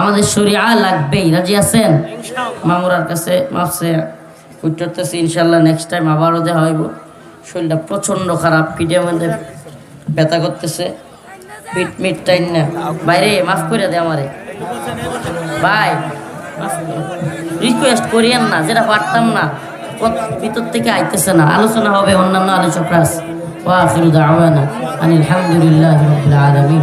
আমাদের শরিয়া লাগবেই রাজি আছেন? মামুরার কাছে মাপসে উঠতেছি ইনশাল্লাহ নেক্সট টাইম আবারও দেখা হইব। শরীরটা প্রচণ্ড খারাপ পিঠের মধ্যে ব্যথা করতেছে। পিট মিট টাইন না। বাইরে মাফ করে দে আমারে। ভাই রিকোয়েস্ট করিয়েন না যেটা পারতাম না। ভিতর থেকে আইতেছে না। আলোচনা হবে অন্যান্য আলোচকরা আছে। ওয়াখিরু দাওয়ানা আনিল হামদুলিল্লাহ রাব্বিল আলামিন।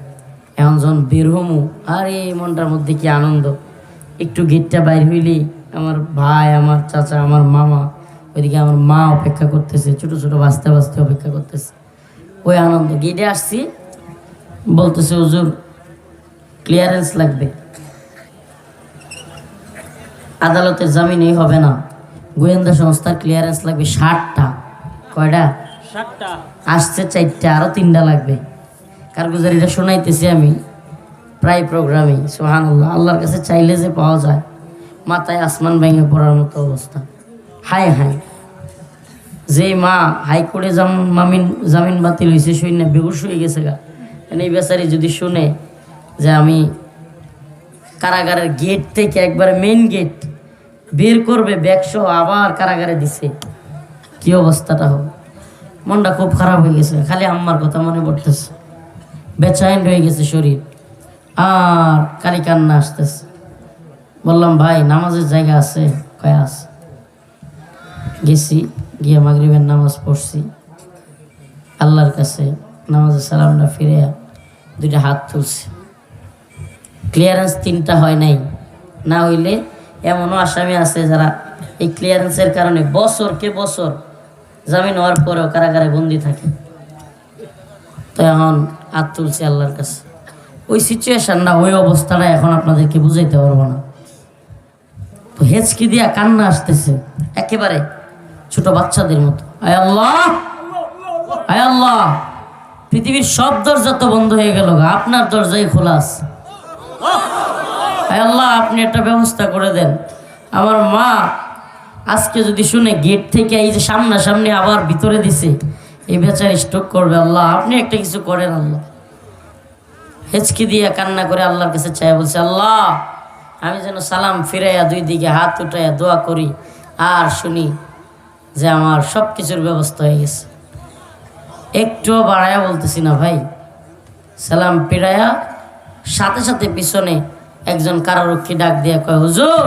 এখন যখন বের হমু। আর এই মনটার মধ্যে কি আনন্দ? একটু গেটটা বাইর হইলেই আমার ভাই আমার চাচা আমার মামা ওইদিকে আমার মা অপেক্ষা করতেছে ছোট ছোট বাঁচতে বাঁচতে অপেক্ষা করতেছে। ওই আনন্দ গেটে আসছি বলতেছে হুজুর ক্লিয়ারেন্স লাগবে। আদালতের জামিনেই হবে না। গোয়েন্দা সংস্থার ক্লিয়ারেন্স লাগবে ষাটটা। কয়টা? আসছে চারটা আরও তিনটা লাগবে। কারগুজারিটা শোনাইতেছি আমি প্রায় প্রোগ্রামে সোহান আল্লাহ আল্লাহর কাছে চাইলে যে পাওয়া যায়, মাথায় আসমান ভেঙে পড়ার মতো অবস্থা। হাই হাই যে মা হাই হাইকোর্টে জাম মামিন জামিন বাতিল হয়েছে না বেগুস হয়ে গেছে গা। এই বেচারি যদি শুনে যে আমি কারাগারের গেট থেকে একবারে মেইন গেট বের করবে, ব্যাগসহ আবার কারাগারে দিছে, কি অবস্থাটা হবে? মনটা খুব খারাপ হয়ে গেছে খালি আম্মার কথা মনে পড়তেছে। বেচাইন হয়ে গেছে শরীর। আর কালি কান্না আসতেছে। বললাম, ভাই, নামাজের জায়গা আছে? কয়, আছে। গেছি, গিয়ে মাগরিবের নামাজ পড়ছি। আল্লাহর কাছে নামাজের সালামটা ফিরে দুইটা হাত তুলছি। ক্লিয়ারেন্স তিনটা হয় নাই। না হইলে এমনও আসামি আছে যারা এই ক্লিয়ারেন্সের কারণে বছরকে বছর জামিন হওয়ার পরেও কারাগারে বন্দি থাকে। তো এখন হাত তুলছি আল্লাহর কাছে। ওই সিচুয়েশনটা ওই অবস্থাটা এখন আপনাদেরকে বুঝাইতে পারব না। তো হেঁচকি দিয়া কান্না আসতেছে, একেবারে ছোট বাচ্চাদের মতো। আয় আল্লাহ! আয় আল্লাহ! পৃথিবীর সব দরজা তো বন্ধ হয়ে গেল আপনার দরজাই খোলা আছে। আয় আল্লাহ, আপনি একটা ব্যবস্থা করে দেন। আমার মা আজকে যদি শুনে গেট থেকে এই যে সামনাসামনি আবার ভিতরে দিছে এই বেচারি স্ট্রোক করবে আল্লাহ, আপনি একটা কিছু করেন আল্লাহ। হেঁচকি দিয়ে কান্না করে আল্লাহর কাছে চাই বলছে, আল্লাহ, আমি যেন সালাম ফিরাইয়া দুই দিকে হাত উঠাইয়া দোয়া করি আর শুনি যে আমার সব কিছুর ব্যবস্থা হয়ে গেছে। একটুও বাড়ায়া বলতেছি না ভাই। সালাম ফিরাইয়া সাথে সাথে পিছনে একজন কারারক্ষী ডাক দিয়ে কয়, হুজুর,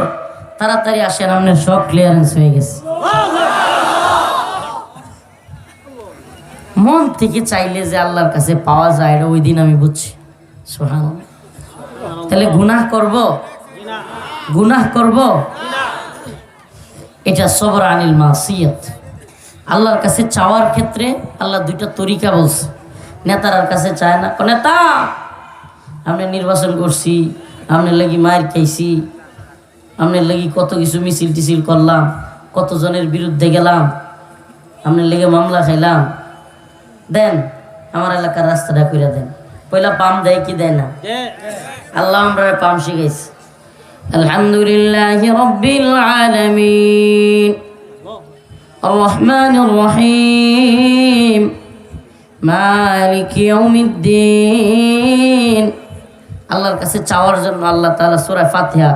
তাড়াতাড়ি আসেন, আপনার সব ক্লিয়ারেন্স হয়ে গেছে। মন থেকে চাইলে যে আল্লাহর কাছে পাওয়া যায় ওই দিন আমি বুঝছি। সোহান তাহলে গুনাহ করব? গুনাহ করব? এটা সবর আনিল মাসিয়ত। আল্লাহর কাছে চাওয়ার ক্ষেত্রে আল্লাহ দুইটা তরিকা বলছে। নেতারার কাছে চায় না। নেতা আপনি নির্বাচন করছি আপনার লাগি মায়ের খাইছি আপনার লাগি কত কিছু মিছিল টিছিল করলাম, কতজনের বিরুদ্ধে গেলাম আপনার লেগে মামলা খাইলাম। দেন আমার এলাকার রাস্তাটা করে দেন পয়লা পাম দেয় কি দেয় না আল্লাহ আমরা পাম শিখাইছি আলহামদুলিল্লাহ রব্বিল আলামিন الرحمن الرحيم মালিক ইয়াউমিদ্দিন আল্লাহর কাছে চাওয়ার জন্য আল্লাহ তাআলা সূরা ফাতিহা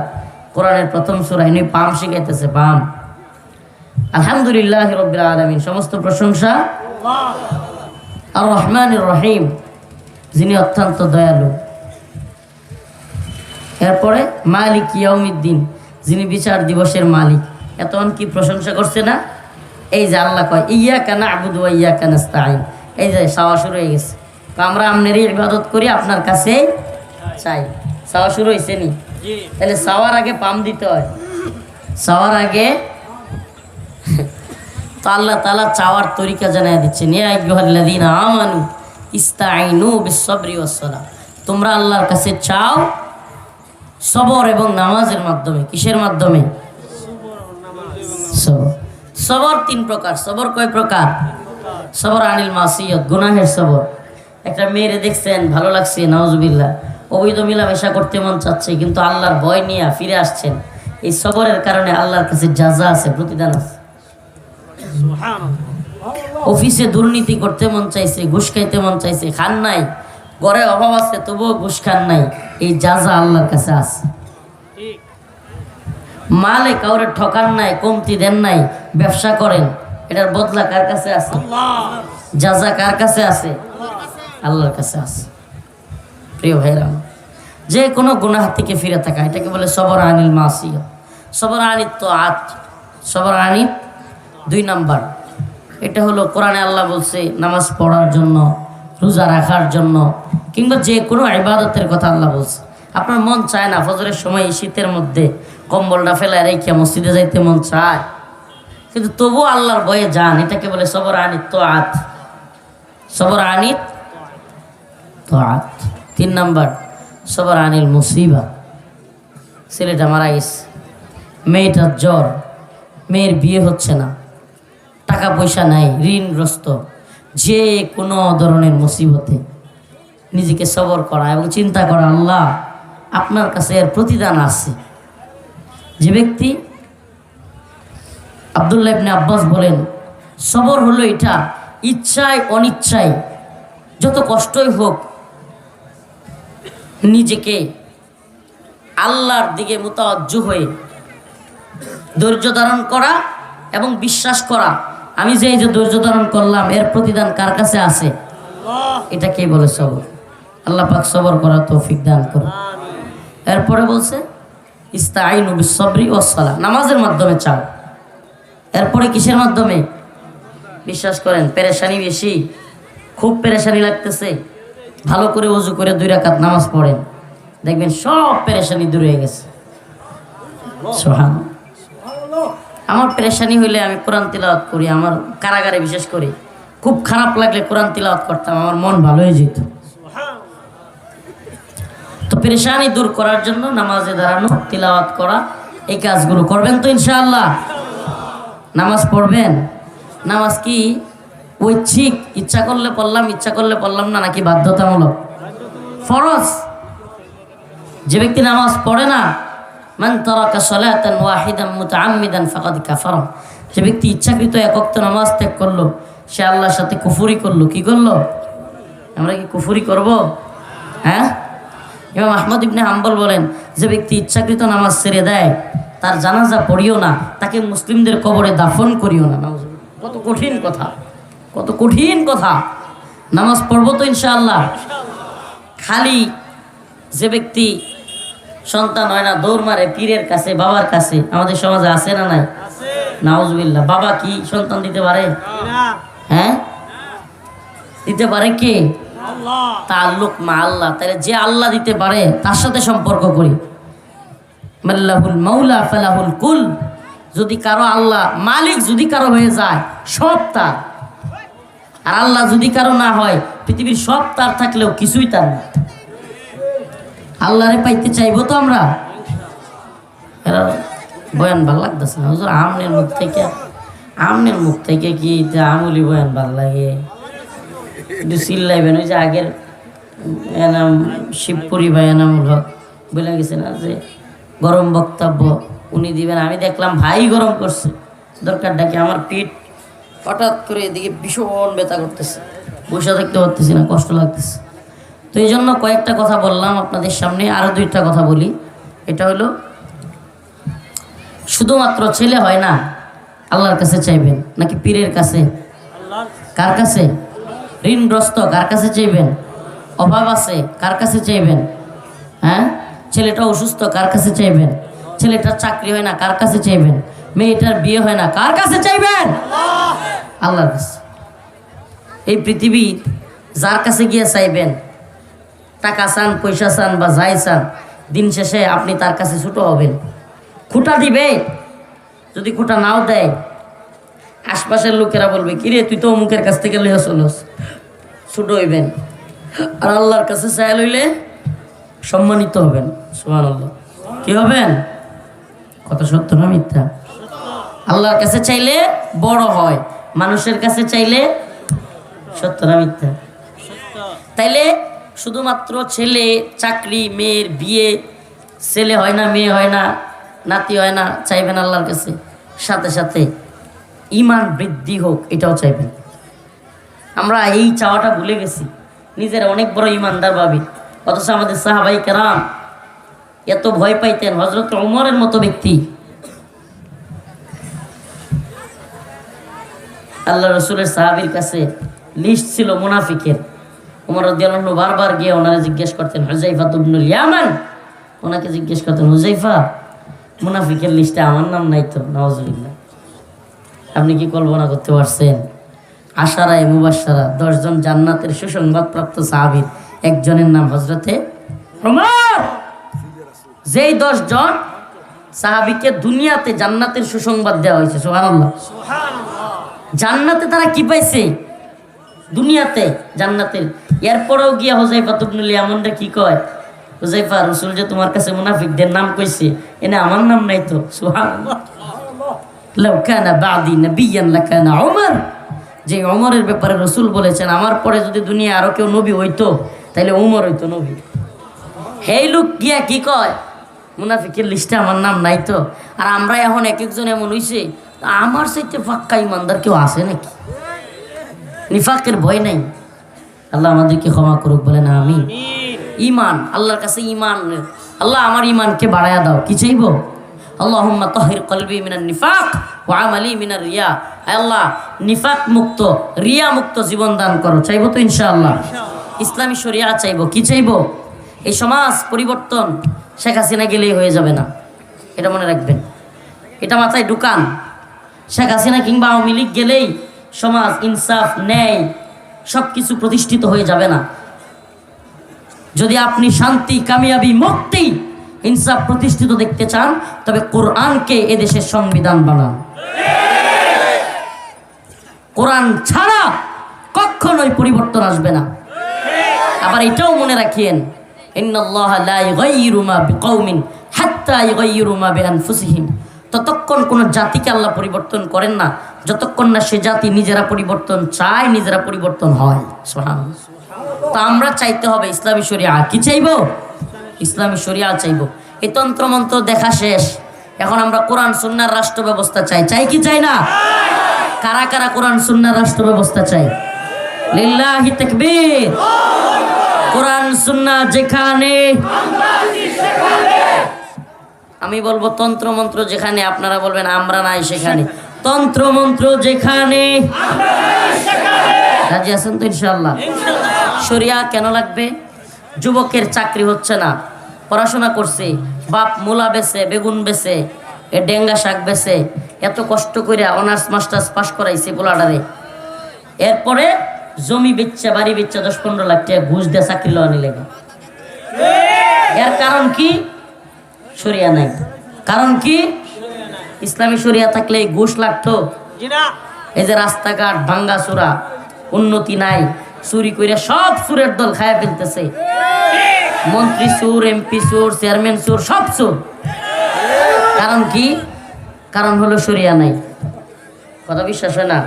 কোরআনের প্রথম সূরা ইনি পাম শিখাইতেছে পাম আলহামদুলিল্লাহ রব্বিল আলামিন সমস্ত প্রশংসা আর রহমান রহিম যিনি অত্যন্ত দয়ালু। এরপরে মালিক ইয়াউমিদ্দিন যিনি বিচার দিবসের মালিক। এতক্ষণ কি প্রশংসা করছে না? এই যে আল্লাহ কয় ইয়া কানা আবুদু ইয়া কানাস্তাইন এই যে সাওয়া শুরু হয়ে গেছে। তো আমরা আপনারই ইবাদত করি আপনার কাছে চাই। সাওয়া শুরু হয়েছে নি? তাহলে সাওয়ার আগে পাম দিতে হয়। সাওয়ার আগে তো আল্লাহ তালা চাওয়ার তরিকা জানাই দিচ্ছেন তোমরা আল্লাহর কাছে চাও সবর এবং নামাজের মাধ্যমে, কিসের মাধ্যমে? সবর। তিন প্রকার। সবর কয় প্রকার? সবর আনিল মাসিয়ত, গুনাহের সবর। একটা মেয়েরে দেখছেন, ভালো লাগছে নওয়াজবিল্লাহ অবৈধ মিলামেশা করতে মন চাচ্ছে, কিন্তু আল্লাহর ভয় নিয়ে ফিরে আসছেন। এই সবরের কারণে আল্লাহর কাছে যা যা আছে, প্রতিদান আছে। অফিসে দুর্নীতি করতে মন চাইছে ঘুষ খাইতে মন চাইছে খান নাই। ঘরে অভাব আছে তবুও ঘুষ খান নাই। এই যাজা আল্লাহর কাছে আছে। মালে কাউরে ঠকান নাই কমতি দেন নাই ব্যবসা করেন এটার বদলা কার কাছে আছে? যাজা কার কাছে আছে? আল্লাহর কাছে আছে। প্রিয় ভাইরা যে কোনো গুনাহ থেকে ফিরে থাকা এটাকে বলে সবর আনিল মাসিয়া। সবর আনিত তো আত সবর আনিত দুই নাম্বার, এটা হলো কোরআনে আল্লাহ বলছে, নামাজ পড়ার জন্য, রোজা রাখার জন্য, কিংবা যে কোনো ইবাদতের কথা আল্লাহ বলছে। আপনার মন চায় না ফজরের সময় শীতের মধ্যে কম্বলটা ফেলায় রেখে মসজিদে যাইতে মন চায়। কিন্তু তবুও আল্লাহর বয়ে যান, এটাকে বলে সবর আনিত তো আত সবর আনিত তো আত তিন নাম্বার, সবর আনিল মুসিবা। ছেলেটা মারা গেছে। মেয়েটার জ্বর। মেয়ের বিয়ে হচ্ছে না। টাকা পয়সা নাই, ঋণগ্রস্ত। যে কোনো ধরনের মুসিবতে নিজেকে সবর করা এবং চিন্তা করা, আল্লাহ আপনার কাছে এর প্রতিদান আছে। যে ব্যক্তি আবদুল্লাহ ইবনে আব্বাস বলেন, সবর হলো এটা, ইচ্ছায় অনিচ্ছায় যত কষ্টই হোক, নিজেকে আল্লাহর দিকে মোতাবজ্জ হয়ে ধৈর্য ধারণ করা এবং বিশ্বাস করা। আমি যে এই যে ধৈর্য ধারণ করলাম এর প্রতিদান কার কাছে আছে? এটা কে বলে সবর? আল্লাহ পাক সবর করা তৌফিক দান করো এরপরে বলছে ইস্তাইনু বিসবরি ও সালা নামাজের মাধ্যমে চাও। এরপরে কিসের মাধ্যমে? বিশ্বাস করেন পেরেশানি বেশি খুব পেরেশানি লাগতেছে। ভালো করে উজু করে দুই রাকাত নামাজ পড়েন। দেখবেন সব পেরেশানি দূর হয়ে গেছে। সোহান আমার পেরেশানি হইলে আমি কোরআন তিলাওয়াত করি, আমার কারাগারে বিশেষ করে। খুব খারাপ লাগলে কোরআন তিলাওয়াত করতাম, আমার মন ভালো হয়ে যেত। তো পেরেশানি দূর করার জন্য নামাজে দাঁড়ানো, তিলাওয়াত করা, এই কাজগুলো করবেন তো ইনশাআল্লাহ। নামাজ পড়বেন। নামাজ কি ঐচ্ছিক? ইচ্ছা করলে পড়লাম, ইচ্ছা করলে পড়লাম না, নাকি বাধ্যতামূলক? ফরজ। যে ব্যক্তি নামাজ পড়ে না মান তারাকা সালাতান ওয়াহিদান মুতাআম্মিদান ফাকাদ কাফারা। যে ব্যক্তি ইচ্ছাকৃত একক্ত নামাজ ত্যাগ করল, সে আল্লাহর সাথে কুফরি করল, কি করল? আমরা কি কুফরি করব? হ্যাঁ? ইমাম আহমদ ইবনে হাম্বল বলেন, যে ব্যক্তি ইচ্ছাকৃত নামাজ ছেড়ে দেয়, তার জানাজা পড়িও না, তাকে মুসলিমদের কবরে দাফন করিও না। কত কঠিন কথা, কত কঠিন কথা। নামাজ পড়ব তো ইনশাআল্লাহ। খালি যে ব্যক্তি সন্তান হয় না, দৌড় মারে পীরের কাছে, বাবার কাছে। আমাদের সমাজে আছে না নাই? নাউজবিল্লা বাবা কি সন্তান দিতে পারে? হ্যাঁ? দিতে পারে কে? তাল্লুক মা আল্লাহ। তাহলে যে আল্লাহ দিতে পারে, তার সাথে সম্পর্ক করি। মাল্লাহুল মাউলা ফালাহুল কুল। যদি কারও আল্লাহ, মালিক যদি কারও হয়ে যায়, সব তার। আর আল্লাহ যদি কারও না হয়, পৃথিবীর সব তার থাকলেও কিছুই তার না। আল্লাহরে পাইতে চাইব তো আমরা? বয়ান ভালো লাগতেছে না। হুজুর, আমনের মুখ থেকে আমনের মুখ থেকে কি আমলি বয়ান ভালো লাগে? একটু চিল্লাইবেন, ওই যে আগের এনাম শিবপুরি ভাই এনামুল হক বলে গেছে না যে গরম বক্তব্য উনি দিবেন। আমি দেখলাম ভাই গরম করছে। দরকার ডাকে আমার পিঠ হঠাৎ করে এদিকে ভীষণ ব্যথা করতেছে। বসে থাকতে পারতেছি না, কষ্ট লাগতেছে। তো এই জন্য কয়েকটা কথা বললাম আপনাদের সামনে আরও দুইটা কথা বলি। এটা হলো, শুধুমাত্র ছেলে হয় না, আল্লাহর কাছে চাইবেন, নাকি পীরের কাছে? কার কাছে? ঋণগ্রস্ত, কার কাছে চাইবেন? অভাব আছে, কার কাছে চাইবেন? হ্যাঁ? ছেলেটা অসুস্থ, কার কাছে চাইবেন? ছেলেটার চাকরি হয় না, কার কাছে চাইবেন? মেয়েটার বিয়ে হয় না, কার কাছে চাইবেন? আল্লাহর কাছে। এই পৃথিবী যার কাছে গিয়ে চাইবেন টাকা চান, পয়সা চান বা যাই চান, দিন শেষে আপনি তার কাছে ছোটো হবেন। খুঁটা দিবে, যদি খুঁটা নাও দেয়। আশপাশের লোকেরা বলবে, কিরে, তুই তো অমুকের কাছ থেকে লইয়া চলস। ছোটো হইবেন। আর আল্লাহর কাছে চাই লইলে সম্মানিত হবেন। সুমান আল্লাহ কি হবেন? কত সত্য না মিথ্যা? আল্লাহর কাছে চাইলে বড় হয়, মানুষের কাছে চাইলে সত্য না মিথ্যা? তাইলে শুধুমাত্র ছেলে, চাকরি, মেয়ের বিয়ে, ছেলে হয় না, মেয়ে হয় না, নাতি হয় না, চাইবেন আল্লাহর কাছে। সাথে সাথে ইমান বৃদ্ধি হোক, এটাও চাইবেন। আমরা এই চাওয়াটা ভুলে গেছি। নিজের অনেক বড় ইমানদার ভাবি। অথচ আমাদের সাহাবাই কেরাম এত ভয় পাইতেন হজরত উমরের মতো ব্যক্তি। আল্লাহ রসুলের সাহাবির কাছে লিস্ট ছিল মুনাফিকের। উমর বারবার গিয়ে ওনারা জিজ্ঞেস করতেন হুজাইফা তুবনুল ইয়ামান ওনাকে জিজ্ঞেস করতেন হুজাইফা মুনাফিকের লিস্টে আমার নাম নাই তো নওয়াজুবিল্লাহ আপনি কি কল্পনা করতে পারছেন? আশারায় মুবাসারা দশজন জান্নাতের সুসংবাদপ্রাপ্ত সাহাবির একজনের নাম হজরতে যেই দশজন সাহাবিকে দুনিয়াতে জান্নাতের সুসংবাদ দেওয়া হয়েছে সুবহানাল্লাহ। জান্নাতে তারা কি পাইছে? দুনিয়াতে জান্নাতের এরপরেও গিয়া হোজাইফা তুবনুল ইয়ামনরা কি কয়? হোজাইফা, রসুল যে তোমার কাছে মুনাফিকদের নাম কইছে, এনে আমার নাম নাই তো? সুবহানাল্লাহ। যে ওমরের ব্যাপারে রসুল বলেছেন, আমার পরে যদি দুনিয়া আরও কেউ নবী হইতো তাহলে উমর হইতো নবী। হেই লোক গিয়া কি কয়? মুনাফিকের লিস্টে আমার নাম নাই তো? আর আমরা এখন এক একজন এমন হইছে, আমার সাথে ফাক্কা ইমানদার কেউ আছে নাকি? নিফাকের ভয় নাই। আল্লাহ আমাদেরকে ক্ষমা করুক বলে না আমি ইমান আল্লাহর কাছে ইমান আল্লাহ আমার ইমানকে বাড়ায়া দাও। কি চাইব? আল্লাহুম্মা তাহির কলবি মিনার নিফাক আমালি মিনার রিয়া। আল্লাহ নিফাক মুক্ত রিয়া মুক্ত জীবন দান করো। চাইব তো ইনশাআল্লাহ। ইসলামী শরিয়া চাইব। কি চাইব? এই সমাজ পরিবর্তন শেখ হাসিনা গেলেই হয়ে যাবে না। এটা মনে রাখবেন। এটা মাথায় ঢুকান। শেখ হাসিনা কিংবা আওয়ামী লীগ গেলেই সমাজ ইনসাফ ন্যায় সব কিছু প্রতিষ্ঠিত হয়ে যাবে না। যদি আপনি শান্তি, কামিয়াবি, মুক্তি, ইনসাফ প্রতিষ্ঠিত দেখতে চান, তবে কোরআনকে এদেশের সংবিধান বানান। কোরআন ছাড়া কখনোই পরিবর্তন আসবে না। আবার এটাও মনে রাখিয়েন ততক্ষণ কোনো জাতিকে আল্লাহ পরিবর্তন করেন না যতক্ষণ না সে জাতি নিজেরা পরিবর্তন চায়, নিজেরা পরিবর্তন হয়। সুবহানাল্লাহ। তো আমরা চাইতে হবে ইসলামী শরিয়া। কি চাইব? ইসলামী শরিয়া চাইব। এই তন্ত্রমন্ত্র দেখা শেষ। এখন আমরা কোরআন, সুন্নার রাষ্ট্র ব্যবস্থা চাই। চাই কি চাই না? কারা কারা কোরআন, সুন্নার রাষ্ট্র ব্যবস্থা চাই? সুন্না যেখানে। আমি বলব তন্ত্র মন্ত্র যেখানে, আপনারা বলবেন আমরা নাই সেখানে। তন্ত্র মন্ত্র যেখানে রাজি আছেন তো ইনশাল্লাহ সরিয়া কেন লাগবে? যুবকের চাকরি হচ্ছে না। পড়াশোনা করছে বাপ মূলা বেছে বেগুন বেছে এ ডেঙ্গা শাক বেছে এত কষ্ট করে অনার্স মাস্টার্স পাশ করাইছে পোলাডারে। এরপরে জমি বেচা বাড়ি বেচা দশ পনেরো লাখ টাকা ঘুষ দিয়ে চাকরি লওয়া নিলে এর কারণ কি? সরিয়া নাই। কারণ কি? ইসলামী শরিয়া থাকলে ঘুষ লাগতো। এই যে রাস্তাঘাট ভাঙ্গা চূড়া উন্নতি নাই চুরি করে সব সুরের দল খায় ফেলতেছে। মন্ত্রী সুর এমপি সুর চেয়ারম্যান সুর সব সুর কারণ কি? কারণ হলো শরিয়া নাই। কথা বিশ্বাস হয় না?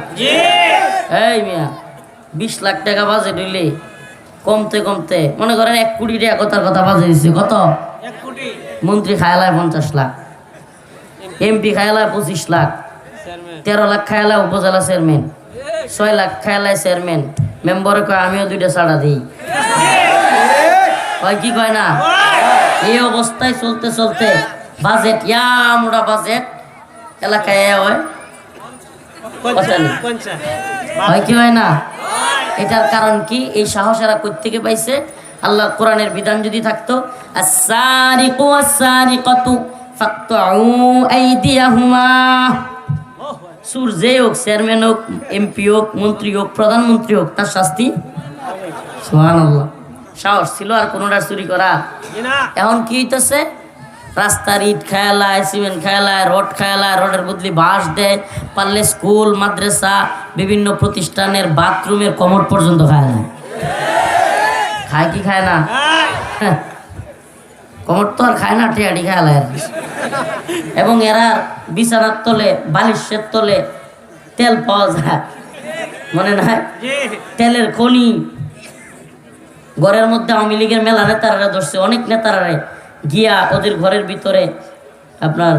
এই মিয়া বিশ লাখ টাকা বাজেট হইলে কমতে কমতে মনে করেন এক কোটি টাকা কথার কথা বাজে দিচ্ছে কত? মন্ত্রী খায়ালায় পঞ্চাশ লাখ। এমপি খায়ালায় পঁচিশ লাখ, তেরো লাখ খায়ালায় উপজেলা চেয়ারম্যান, ছয় লাখ খায়ালায় চেয়ারম্যান। মেম্বরে কয়, আমিও দুইটা ছাড়া দিই। কয় কি কয় না? এই অবস্থায় চলতে চলতে বাজেট, ইয়া মোটা বাজেট, এলাকায় হয়। হয় কি হয় না? এটার কারণ কি? এই সাহস এরা থেকে পাইছে? আল্লাহ কোরআনের বিধান যদি থাকতো, আস-সারিকু, আস-সারিকাতু ফাকতুউ আইদিয়াহুমা সুর যে হোক চেয়ারম্যান হোক এমপি হোক মন্ত্রী হোক প্রধানমন্ত্রী হোক তার শাস্তি? সুবহানাল্লাহ। সাহস ছিল আর কোনোটা চুরি করা। এখন কি হইতেছে? রাস্তার ইট খেলায় সিমেন্ট খেলায় রড খেলায় রডের বদলি বাঁশ দেয় পারলে স্কুল মাদ্রাসা বিভিন্ন প্রতিষ্ঠানের বাথরুমের কমর পর্যন্ত খায় না। খায় কি খায় না? কমর তো আর খায় না টিয়াটি খায় আলায় এবং এরা বিছানার তলে, বালিশের তলে তেল পাওয়া যায়। মনে নাই? তেলের খনি। ঘরের মধ্যে আওয়ামী লীগের মেলা নেতারা ধরছে, অনেক নেতারা গিয়া ওদের ঘরের ভিতরে আপনার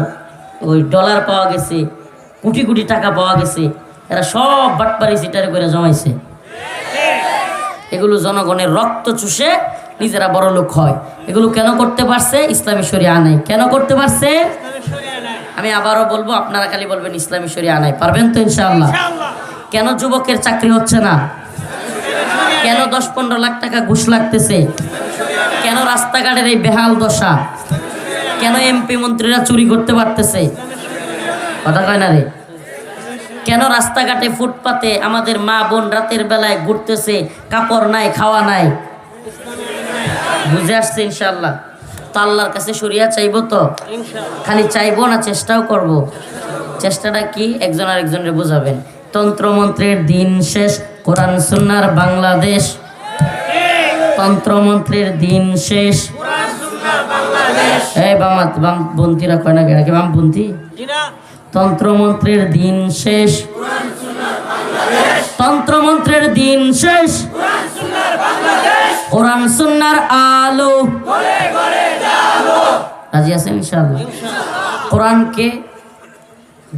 ওই ডলার পাওয়া গেছে, কোটি কোটি টাকা পাওয়া গেছে। এরা সব বাটপারি সিটারে করে জমাইছে। এগুলো জনগণের রক্ত চুষে নিজেরা বড় লোক হয়। এগুলো কেন করতে পারছে? ইসলামী শরিয়া নাই। কেন করতে পারছে? আমি আবারও বলব আপনারা খালি বলবেন ইসলামী শরিয়া নাই। পারবেন তো ইনশাআল্লাহ? কেন যুবকের চাকরি হচ্ছে না? কেন দশ পনেরো লাখ টাকা ঘুষ লাগতেছে? কেন রাস্তাঘাটের এই বেহাল দশা? কেন এমপি মন্ত্রীরা চুরি করতে পারতেছে? কথা কয় না রে। কেন রাস্তাঘাটে ফুটপাতে আমাদের মা বোন রাতের বেলায় ঘুরতেছে কাপড় নাই খাওয়া নাই? বুঝে আসছে ইনশাল্লাহ তো আল্লাহর কাছে সরিয়া চাইব তো? খালি চাইব না চেষ্টাও করব। চেষ্টাটা কি? একজন আর একজনের বোঝাবেন। তন্ত্রমন্ত্রের দিন শেষ কোরআন সুন্নার বাংলাদেশ। তন্ত্রমন্ত্রের দিন শেষ। এই বাম বামপন্থীরা কয় না কেন কি বামপন্থী তন্ত্রমন্ত্রের দিন শেষ। তন্ত্রমন্ত্রের দিন শেষ। কোরআন সুন্নার আলো। রাজি আছেন ইনশাআল্লাহ? কোরআনকে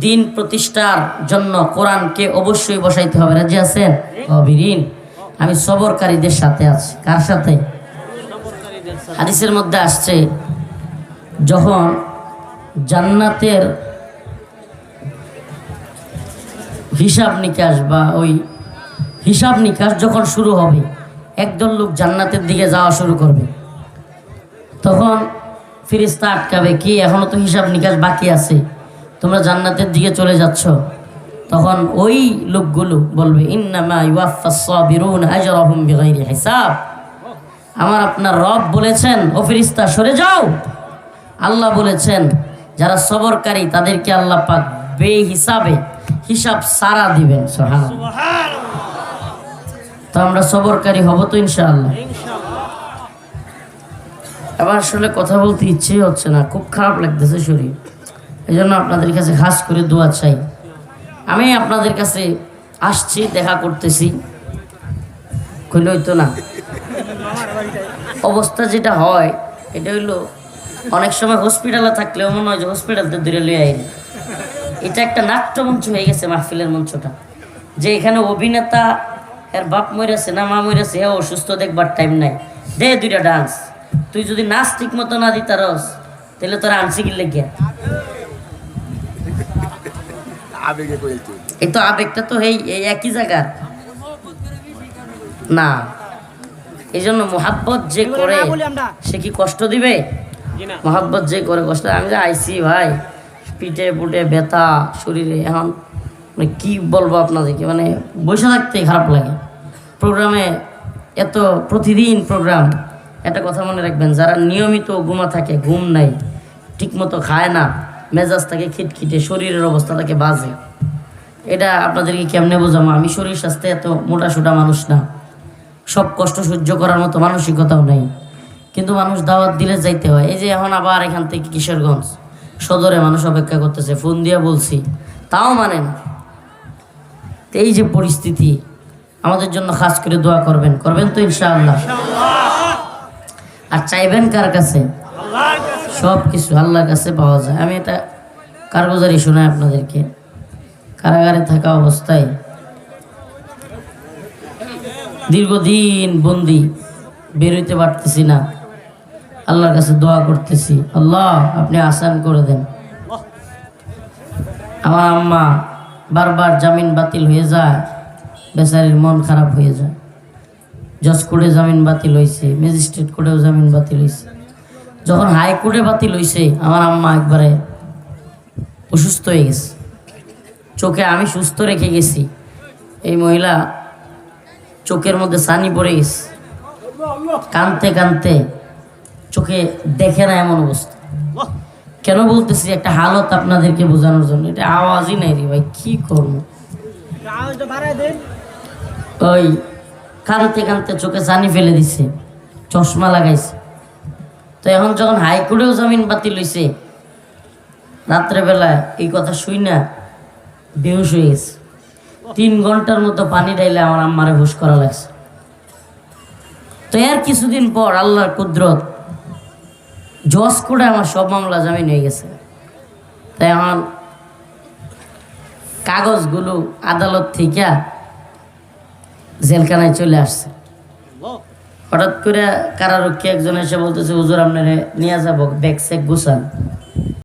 দিন প্রতিষ্ঠার জন্য কোরআনকে অবশ্যই বসাইতে হবে। রাজি আছেন? অবিরিন আমি সবরকারীদের সাথে আছি। কার সাথে? হাদিসের মধ্যে আসছে, যখন জান্নাতের হিসাব নিকাশ বা ওই হিসাব নিকাশ যখন শুরু হবে একদল লোক জান্নাতের দিকে যাওয়া শুরু করবে। তখন ফিরিস্তা আটকাবে, কি, এখনও তো হিসাব নিকাশ বাকি আছে, তোমরা জান্নাতের দিকে চলে যাচ্ছ? তখন ওই লোকগুলো বলবে হিসাব। আমার আপনার রব বলেছেন, ও ফিরিস্তা, সরে যাও। আল্লাহ বলেছেন, যারা সবরকারী তাদেরকে আল্লাহ পাক বে হিসাবে হিসাব সারা দিবেন। সোহান তো আমরা সবরকারী হব তো ইনশাআল্লাহ। আবার আসলে কথা বলতে ইচ্ছে হচ্ছে না খুব খারাপ লাগতেছে শরীর। এই জন্য আপনাদের কাছে খাস করে দোয়া চাই। আমি আপনাদের কাছে আসছি দেখা করতেছি। কইলে হইতো না। অবস্থা যেটা হয় এটা হইল অনেক সময় হসপিটালে থাকলেও মনে হয় যে হসপিটালতে দূরে লয়ে আইন। এটা একটা নাট্যমঞ্চ হয়ে গেছে মাহফিলের মঞ্চটা যে এখানে অভিনেতা এর বাপ মরেছে না মা মরেছে হ্যাঁ অসুস্থ দেখবার টাইম নাই। দে দুইটা ডান্স তুই যদি নাচ ঠিক মতো না দিতারস তাহলে তোরা আনছি কি লেগে এই তো আবেগটা তো এই একই জায়গার। না। এই জন্য মোহাব্বত যে করে সে কি কষ্ট দিবে? মোহাব্বত যে করে কষ্ট আমি যে আইসি ভাই পিঠে পুটে ব্যথা শরীরে এখন মানে কি বলব আপনাদেরকে মানে বসে থাকতে খারাপ লাগে। প্রোগ্রামে এত প্রতিদিন প্রোগ্রাম, একটা কথা মনে রাখবেন, যারা নিয়মিত ঘুমা থাকে, ঘুম নাই, ঠিকমতো খায় না, মেজাজ থাকে খিটখিটে, শরীরের অবস্থা থাকে বাজে, এটা আপনাদেরকে কেমনে বোঝাবো? আমি শরীর স্বাস্থ্যে এত মোটা সোটা মানুষ না, সব কষ্ট সহ্য করার মতো মানসিকতাও নেই, কিন্তু মানুষ দাওয়াত দিলে যাইতে হয়। এই যে এখন আবার এখান থেকে কিশোরগঞ্জ, সদরে মানুষ অপেক্ষা করতেছে, ফোন দিয়ে বলছি, তাও মানে এই যে পরিস্থিতি আমাদের জন্য খাস করে দোয়া করবেন। করবেন তো ইনশাআল্লাহ। আর চাইবেন কার কাছে? সব কিছু আল্লাহর কাছে পাওয়া যায়। আমি এটা কারগুজারি শোনাই আপনাদেরকে। কারাগারে থাকা অবস্থায় দীর্ঘদিন বন্দি বেরোইতে পারতেছি না। আল্লাহর কাছে দোয়া করতেছি। আল্লাহ, আপনি আসান করে দেন। আমার আম্মা বারবার জামিন বাতিল হয়ে যায়। বেচারির মন খারাপ হয়ে যায়। জজ কোর্টে জামিন বাতিল হয়েছে ম্যাজিস্ট্রেট কোর্টেও জামিন বাতিল হয়েছে যখন হাইকোর্টে বাতিল হয়েছে আমার আম্মা একবারে অসুস্থ হয়ে গেছে। চোখে আমি সুস্থ রেখে গেছি। এই মহিলা চোখের মধ্যে সানি পড়ে গেছে। কানতে কানতে চোখে দেখে না এমন অবস্থা। কেন বলতেছি, একটা হালত আপনাদেরকে বোঝানোর জন্য। এটা আওয়াজই নাই রে ভাই, কি করব? ওই কানতে কানতে চোখে সানি ফেলে দিছে, চশমা লাগাইছে। তো এখন যখন হাইকোর্টেও জামিন বাতিল হয়েছে রাত্রেবেলায় এই কথা শুই না, বেহুশ হয়ে গেছে। তিন ঘণ্টার মতো পানি ডাইলে আমার আম্মারে হুশ করা লাগছে। তো এর কিছুদিন পর আল্লাহর কুদরত, জজ করে আমার সব মামলা জামিন হয়ে গেছে। তাই আমার কাগজগুলো আদালত থেকে জেলখানায় চলে আসছে। হঠাৎ করে কারারক্ষী একজন এসে বলতেছে, হুজুর, আপনারে নিয়ে যাব, ব্যাগ সেক গুছান।